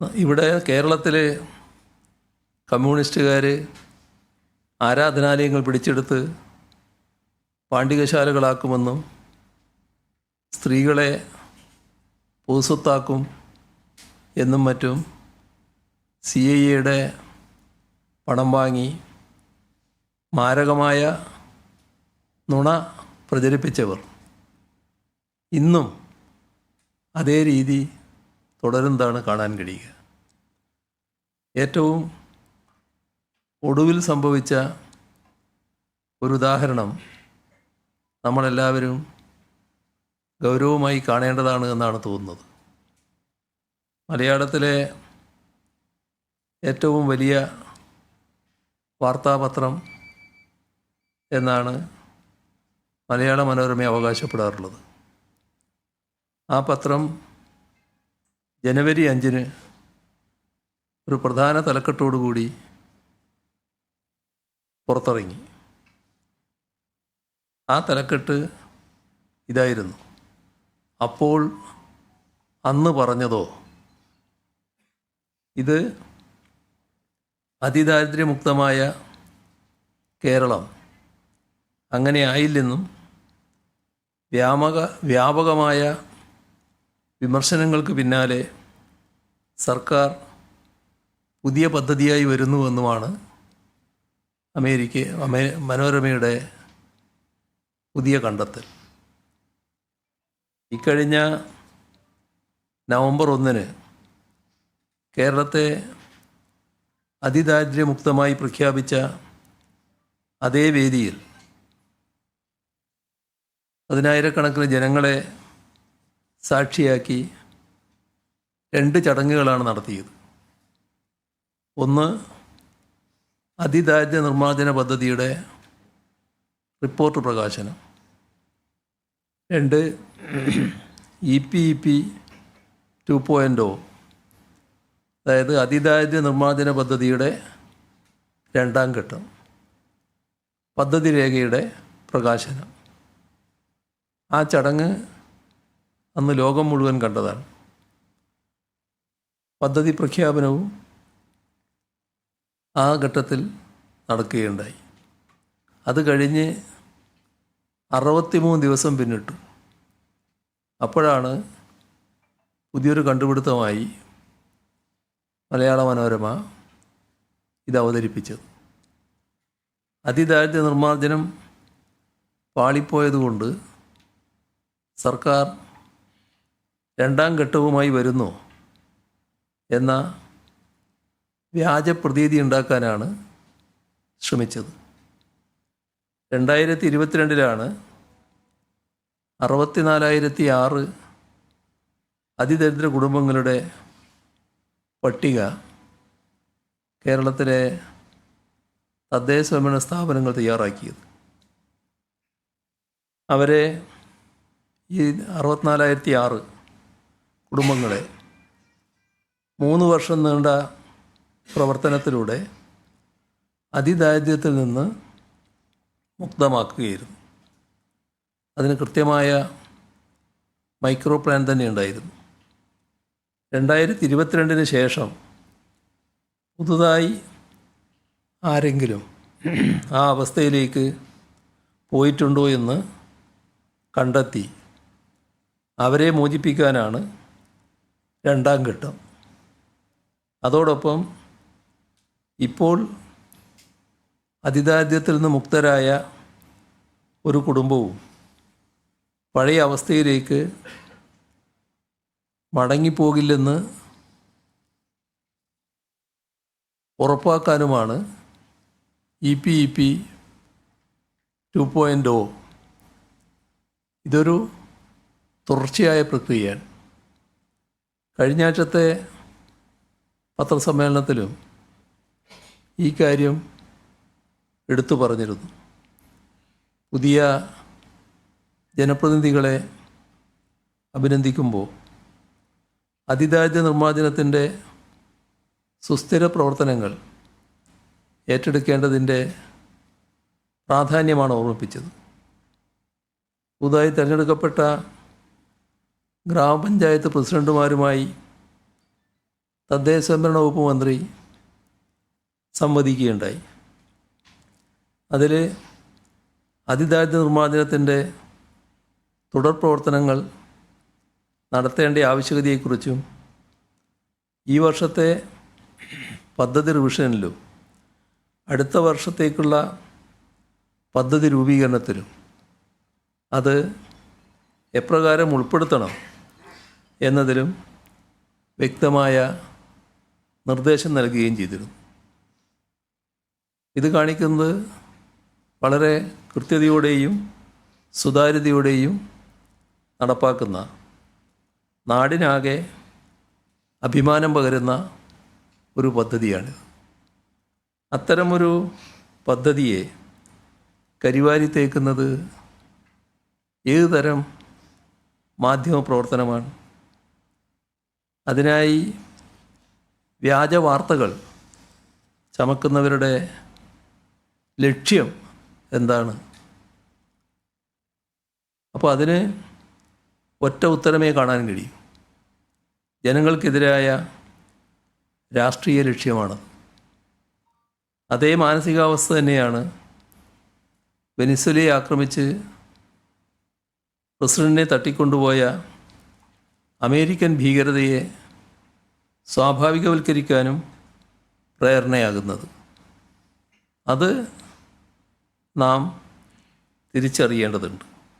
ഇവിടെ കേരളത്തിൽ കമ്മ്യൂണിസ്റ്റുകാർ ആരാധനാലയങ്ങൾ പിടിച്ചെടുത്ത് പാണ്ഡികശാലകളാക്കുമെന്നും സ്ത്രീകളെ പൊതുസ്വത്താക്കും എന്നും മറ്റും സി ഐ എയുടെ പണം വാങ്ങി മാരകമായ നുണ പ്രചരിപ്പിച്ചവർ. ഇന്നും അതേ രീതി തുടരുന്നതാണ് കാണാൻ കഴിയുക? ഏറ്റവും ഒടുവിൽ സംഭവിച്ച ഒരു ഉദാഹരണം നമ്മളെല്ലാവരും ഗൗരവമായി കാണേണ്ടതാണ് എന്നാണ് തോന്നുന്നത്. മലയാളത്തിലെ ഏറ്റവും വലിയ വാർത്താപത്രം എന്നാണ് മലയാള മനോരമ അവകാശപ്പെടാറുള്ളത്. ആ പത്രം ജനുവരി അഞ്ചിന് ഒരു പ്രധാന തലക്കെട്ടോടുകൂടി പുറത്തിറങ്ങി. ആ തലക്കെട്ട് ഇതായിരുന്നു. അപ്പോൾ അന്ന് പറഞ്ഞതോ? ഇത് അതിദാരിദ്ര്യമുക്തമായ കേരളം അങ്ങനെ ആയില്ലെന്നും വ്യാപക വ്യാപകമായ വിമർശനങ്ങൾക്ക് പിന്നാലെ സർക്കാർ പുതിയ പദ്ധതിയായി വരുന്നുവെന്നുമാണ് അമേരിക്ക അമേ മനോരമയുടെ പുതിയ കണ്ടെത്തൽ. ഇക്കഴിഞ്ഞ നവംബർ ഒന്നിന് കേരളത്തെ അതിദാരിദ്ര്യമുക്തമായി പ്രഖ്യാപിച്ച അതേ വേദിയിൽ പതിനായിരക്കണക്കിന് ജനങ്ങളെ സാക്ഷിയാക്കി രണ്ട് ചടങ്ങുകളാണ് നടത്തിയത്. ഒന്ന് അതിദാരിദ്ര്യ നിർമ്മാർജന പദ്ധതിയുടെ റിപ്പോർട്ട് പ്രകാശനം. രണ്ട് E P E P two point O അതായത് അതിദാരിദ്ര്യ നിർമ്മാർജന പദ്ധതിയുടെ രണ്ടാം ഘട്ടം. പദ്ധതി രേഖയുടെ പ്രകാശനം. ആ ചടങ്ങ് അന്ന് ലോകം മുഴുവൻ കണ്ടതാണ്. പദ്ധതി പ്രഖ്യാപനവും ആ ഘട്ടത്തിൽ നടക്കുകയുണ്ടായി. അത് കഴിഞ്ഞ് അറുപത്തിമൂന്ന് ദിവസം പിന്നിട്ടു. അപ്പോഴാണ് പുതിയൊരു കണ്ടുപിടുത്തമായി മലയാള മനോരമ ഇത് അവതരിപ്പിച്ചത്. അതിദാരിദ്ര്യ നിർമ്മാർജനം പാളിപ്പോയതുകൊണ്ട് സർക്കാർ രണ്ടാം ഘട്ടവുമായി വരുന്നു. എന്ന വ്യാജ പ്രതീതി ഉണ്ടാക്കാനാണ് ശ്രമിച്ചത്. രണ്ടായിരത്തി ഇരുപത്തിരണ്ടിലാണ് അറുപത്തിനാലായിരത്തി ആറ് അതിദരിദ്ര കുടുംബങ്ങളുടെ പട്ടിക കേരളത്തിലെ തദ്ദേശ സ്വയംഭരണ സ്ഥാപനങ്ങൾ തയ്യാറാക്കിയത്. അവരെ ഈ അറുപത്തിനാലായിരത്തി ആറ് കുടുംബങ്ങളെ മൂന്ന് വർഷം നീണ്ട പ്രവർത്തനത്തിലൂടെ അതിദാരിദ്ര്യത്തിൽ നിന്ന് മുക്തമാക്കുകയായിരുന്നു. അതിന് കൃത്യമായ മൈക്രോ പ്ലാൻ തന്നെ ഉണ്ടായിരുന്നു. രണ്ടായിരത്തി ഇരുപത്തിരണ്ടിന് ശേഷം പുതുതായി ആരെങ്കിലും ആ അവസ്ഥയിലേക്ക് പോയിട്ടുണ്ടോ എന്ന് കണ്ടെത്തി അവരെ മോചിപ്പിക്കാനാണ് രണ്ടാം ഘട്ടം. അതോടൊപ്പം ഇപ്പോൾ അതിദാരിദ്ര്യത്തിൽ നിന്ന് മുക്തരായ ഒരു കുടുംബവും പഴയ അവസ്ഥയിലേക്ക് മടങ്ങിപ്പോകില്ലെന്ന് ഉറപ്പാക്കാനുമാണ് E P E P two point. O ഇതൊരു തുടർച്ചയായ പ്രക്രിയയാണ്. കഴിഞ്ഞ ആഴ്ചത്തെ പത്രസമ്മേളനത്തിലും ഈ കാര്യം എടുത്തു പറഞ്ഞിരുന്നു. പുതിയ ജനപ്രതിനിധികളെ അഭിനന്ദിക്കുമ്പോൾ അതിദാരിദ്ര്യ നിർമ്മാർജനത്തിന്റെ സുസ്ഥിര പ്രവർത്തനങ്ങൾ ഏറ്റെടുക്കേണ്ടതിന്റെ പ്രാധാന്യമാണ് ഓർമ്മിപ്പിച്ചത്. പുതുതായി തിരഞ്ഞെടുക്കപ്പെട്ട ഗ്രാമപഞ്ചായത്ത് പ്രസിഡന്റുമാരുമായി തദ്ദേശ സ്വയംഭരണ വകുപ്പ് മന്ത്രി സംവദിക്കുകയുണ്ടായി. അതിൽ അതിദാരിദ്ര്യ നിർമ്മാർജനത്തിന്റെ തുടർ പ്രവർത്തനങ്ങൾ നടത്തേണ്ട ആവശ്യകതയെക്കുറിച്ചും ഈ വർഷത്തെ പദ്ധതി റിവിഷനിലും അടുത്ത വർഷത്തേക്കുള്ള പദ്ധതി രൂപീകരണത്തിലും അത് എപ്രകാരം ഉൾപ്പെടുത്തണം എന്നതിലും വ്യക്തമായ നിർദ്ദേശം നൽകുകയും ചെയ്തിരുന്നു. ഇത് കാണിക്കുന്നത് വളരെ കൃത്യതയോടെയും സുതാര്യതയോടെയും നടപ്പാക്കുന്ന നാടിനാകെ അഭിമാനം പകരുന്ന ഒരു പദ്ധതിയാണ്. അത്തരമൊരു പദ്ധതിയെ കരിവാരി തേക്കുന്നത് ഏത് തരം മാധ്യമ പ്രവർത്തനമാണ് അതിനായി വ്യാജ വാർത്തകൾ ചമക്കുന്നവരുടെ ലക്ഷ്യം എന്താണ്? അപ്പോൾ അതിന് ഒറ്റ ഉത്തരമേ കാണാൻ കഴിയും. ജനങ്ങൾക്കെതിരായ രാഷ്ട്രീയ ലക്ഷ്യമാണ്. അതേ മാനസികാവസ്ഥ തന്നെയാണ് വെനിസ്വലയെ ആക്രമിച്ച് പ്രസിഡന്റിനെ തട്ടിക്കൊണ്ടുപോയ അമേരിക്കൻ ഭീകരതയെ സ്വാഭാവികവൽക്കരിക്കാനും പ്രേരണയാകുന്നത്. അത് നാം തിരിച്ചറിയേണ്ടതുണ്ട്.